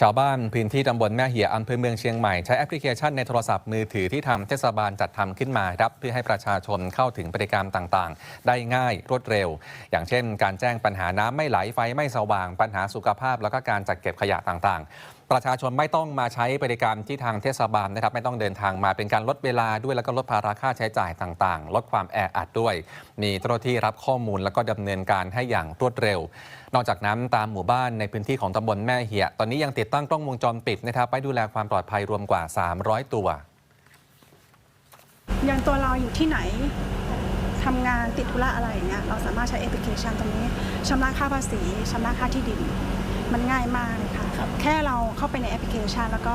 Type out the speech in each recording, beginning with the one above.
ชาวบ้านพื้นที่ตำบลแม่เหียอำเภอเมืองเชียงใหม่ ใช้แอปพลิเคชันในโทรศัพท์มือถือที่ทางเทศบาลจัดทำขึ้นมาครับเพื่อให้ประชาชนเข้าถึงบริการต่างๆ ได้ง่ายรวดเร็ว อย่างเช่น การแจ้งปัญหาน้ำไม่ไหลไฟไม่สว่าง ปัญหาสุขภาพ แล้วก็การจัดเก็บขยะต่างๆประชาชนไม่ต้องมาใช้บริการที่ทางเทศบาลนะครับ ไม่ต้องเดินทางมาเป็นการลดเวลาด้วยแล้วก็ลดภาระค่าใช้จ่ายต่างๆ ลดความแออัดด้วย มีเจ้าหน้าที่รับข้อมูลแล้วก็ดำเนินการให้อย่างรวดเร็ว นอกจากนั้นตามหมู่บ้านในพื้นที่ของตำบลแม่เหียตอนนี้ยังติดตั้งกล้องวงจรปิดนะครับไปดูแลความปลอดภัยรวมกว่า 300 ตัวอย่างตัวเราอยู่ที่ไหนทำงานติดธุระอะไรอย่างเงี้ยเราสามารถใช้แอปพลิเคชันตรงนี้ชำระค่าภาษีชำระค่าที่ดิน มันง่ายมากเลยค่ะ แค่เราเข้าไปในแอปพลิเคชัน แล้วก็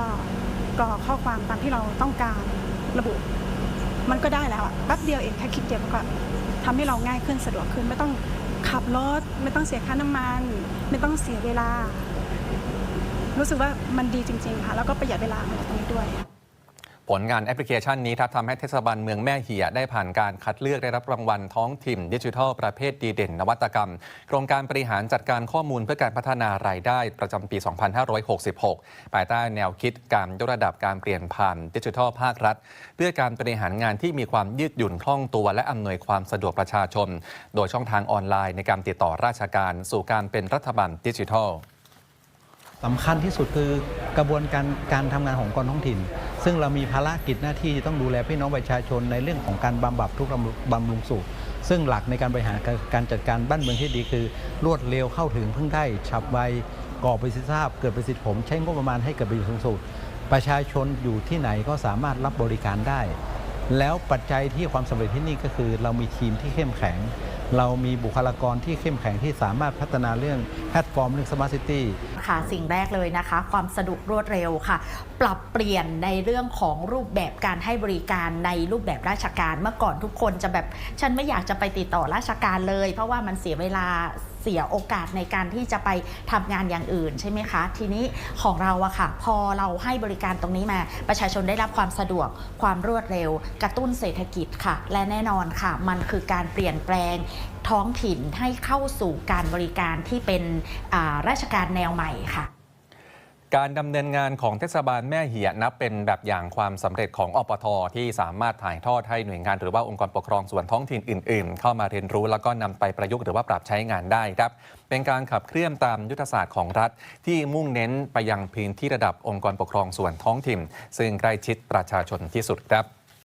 กรอกข้อความตามที่เราต้องการระบุ มันก็ได้แล้วอะแป๊บเดียวเองแค่คลิกเดียวมันก็ทำให้เราง่ายขึ้นสะดวกขึ้นไม่ต้องขับรถไม่ต้องเสียค่าน้ำมัน ไม่ต้องเสียเวลา รู้สึกว่ามันดีจริง ๆ ค่ะ แล้วก็ประหยัดเวลามาจากตรงนี้ด้วย ผลงานแอปพลิเคชันนี้ครับทำให้เทศบาลเมืองแม่เหียได้ผ่านการคัดเลือกได้รับรางวัลท้องถิ่นดิจิทัลประเภทดีเด่น นวัตกรรม โครงการบริหารจัดการข้อมูลเพื่อการพัฒนารายได้ประจำปี 2566 ภายใต้แนวคิดการยกระดับการเปลี่ยนผ่านดิจิทัลภาครัฐ เพื่อการบริหารงานที่มีความยืดหยุ่นคล่องตัว และอำนวยความสะดวกประชาชน โดยช่องทางออนไลน์ในการติดต่อราชการ สู่การเป็นรัฐบาลดิจิทัลสำคัญที่สุดคือกระบวนการการทำงานของกรท้องถิ่น ซึ่งเรามีภารกิจหน้าที่ต้องดูแลพี่น้องประชาชนในเรื่องของการบำบัดทุกบำรุงสุขซึ่งหลักในการบริหารการจัดการบ้านเมืองที่ดีคือ รวดเร็วเข้าถึงเพิ่งได้ฉับไวก่อประสิทธิภาพเกิดประสิทธิผลใช้งบประมาณให้เกิดประโยชน์สูงสุดประชาชนอยู่ที่ไหนก็สามารถรับบริการได้ แล้วปัจจัยที่ความสำเร็จที่นี่ก็คือ เรามีทีมที่เข้มแข็ง เรามีบุคลากรที่เข้มแข็งที่สามารถพัฒนาเรื่องแพลตฟอร์มเรื่องสมาร์ทซิตี้ ค่ะสิ่งแรกเลยนะคะ ความสะดวกรวดเร็วค่ะ ปรับเปลี่ยนในเรื่องของรูปแบบการให้บริการในรูปแบบราชการเมื่อก่อนทุกคนจะแบบฉันไม่อยากจะไปติดต่อราชการเลย เพราะว่ามันเสียเวลาเสียโอกาสในการที่จะไปทำงานอย่างอื่นใช่ไหมคะ ทีนี้ของเราอะค่ะ พอเราให้บริการตรงนี้มา ประชาชนได้รับความสะดวกความรวดเร็ว กระตุ้นเศรษฐกิจค่ะ และแน่นอนค่ะ มันคือการเปลี่ยนแปลง ท้องถิ่นให้เข้าสู่การบริการที่เป็นราชการแนวใหม่ค่ะการดำเนินงานของเทศบาลแม่เหียนับเป็นแบบอย่างความสำเร็จของอปทที่สามารถถ่ายทอดให้หน่วยงานหรือว่าองค์กรปกครองส่วนท้องถิ่นอื่น ๆ เข้ามาเรียนรู้แล้วก็นำไปประยุกต์หรือว่าปรับใช้งานได้ครับ เป็นการขับเคลื่อนตามยุทธศาสตร์ของรัฐ ที่มุ่งเน้นไปยังพื้นที่ระดับองค์กรปกครองส่วนท้องถิ่น ซึ่งใกล้ชิดประชาชนที่สุดครับ